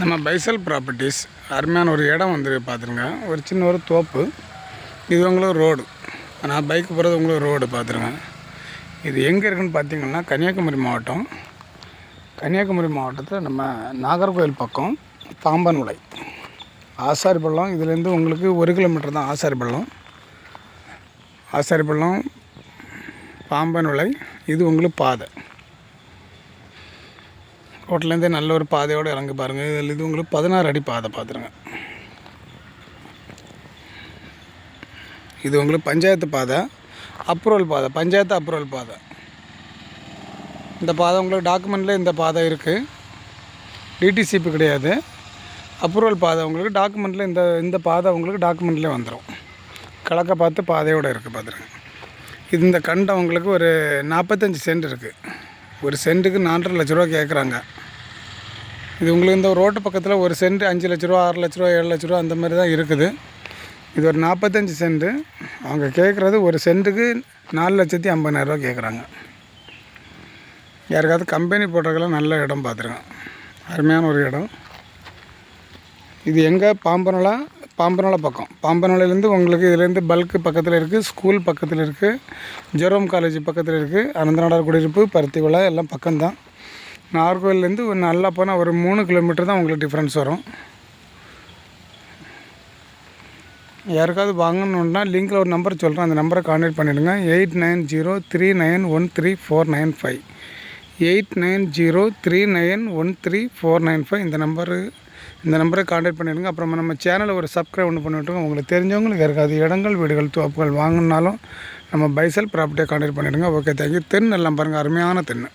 நம்ம பைசல் ப்ராப்பர்ட்டிஸ் அருமையான ஒரு இடம் வந்து பார்த்துருங்க. ஒரு சின்ன ஒரு தோப்பு. இது உங்களுக்கு ரோடு. நான் பைக் போகிறது உங்களுக்கு ரோடு பார்த்துருங்க. இது எங்கே இருக்குன்னு பார்த்தீங்கன்னா கன்னியாகுமரி மாவட்டம். கன்னியாகுமரி மாவட்டத்தில் நம்ம நாகர்கோவில் பக்கம் பாம்பன் உலை ஆசாரிப்பள்ளம் இதுலேருந்து உங்களுக்கு ஒரு கிலோமீட்டர் தான் ஆசாரிப்பள்ளம். ஆசாரிப்பள்ளம் பாம்பன் உலை இது உங்களுக்கு பாதை. ரோட்லேருந்தே நல்ல ஒரு பாதையோடு இறங்க பாருங்கள் இதில் இது உங்களுக்கு பதினாறு அடி பாதை பார்த்துருங்க. இது உங்களுக்கு பஞ்சாயத்து பாதை அப்ரூவல் பாதை பஞ்சாயத்து அப்ரூவல் பாதை. இந்த பாதை உங்களுக்கு டாக்குமெண்ட்டில் இந்த பாதை இருக்குது டிடிசிபி கிடையாது. அப்ரூவல் பாதை உங்களுக்கு டாக்குமெண்ட்டில் இந்த இந்த பாதை உங்களுக்கு டாக்குமெண்ட்லேயே வந்துடும் கலக்க பார்த்து பாதையோடு இருக்குது பார்த்துருங்க. இது இந்த கண்டம் உங்களுக்கு ஒரு நாற்பத்தஞ்சு சென்ட் இருக்குது ஒரு சென்ட்டுக்கு நாலரை லட்ச ரூபா கேட்குறாங்க. இது உங்களுக்கு இந்த ரோட்டு பக்கத்தில் ஒரு சென்ட் அஞ்சு லட்ச ரூபா ஆறு லட்ச ரூபா ஏழு லட்ச ரூபா அந்த மாதிரி தான் இருக்குது. இது ஒரு நாற்பத்தஞ்சு சென்ட்டு அவங்க கேட்குறது ஒரு சென்ட்டுக்கு நாலு லட்சத்தி ஐம்பதாயிரரூவா கேட்குறாங்க யாருக்காவது கம்பெனி போடுறதுக்கெல்லாம் நல்ல இடம் பார்த்துருக்கேன் அருமையான ஒரு இடம். இது எங்கே? பாம்பனலா? பாம்பனோல பக்கம். பாம்பனோலேருந்து உங்களுக்கு இதுலேருந்து பல்க்கு பக்கத்தில் இருக்குது ஸ்கூல் பக்கத்தில் இருக்குது ஜெரோம் காலேஜ் பக்கத்தில் இருக்குது அனந்தநாடார் குடியிருப்பு பருத்தி விழா எல்லாம் பக்கம்தான். நாகர்கோவிலேருந்து ஒரு நல்லா போனால் ஒரு மூணு கிலோமீட்டர் தான் உங்களுக்கு டிஃப்ரென்ஸ் வரும். யாருக்காவது வாங்கணுன்னா லிங்கில் ஒரு நம்பர் சொல்கிறேன் அந்த நம்பரை கான்டாக்ட் பண்ணிவிடுங்க eight nine zero three nine one three four nine five. Eight nine zero three nine one three four nine five. இந்த நம்பரு இந்த நம்பரை கான்டாக்ட் பண்ணிவிடுங்க அப்புறமா நம்ம சேனலை ஒரு சப்ஸ்கிரைப் ஒன்று பண்ணிவிட்டுருங்க உங்களுக்கு தெரிஞ்சவங்களுக்கு யாருக்காவது இடங்கள் வீடுகள் தோப்புகள் வாங்கினாலும் நம்ம பைசல் ப்ராப்பர்ட்டியை கான்டாக்ட் பண்ணிவிடுங்க ஓகே தேங்க்யூ தென் எல்லாம் பாருங்கள் அருமையான தென்னு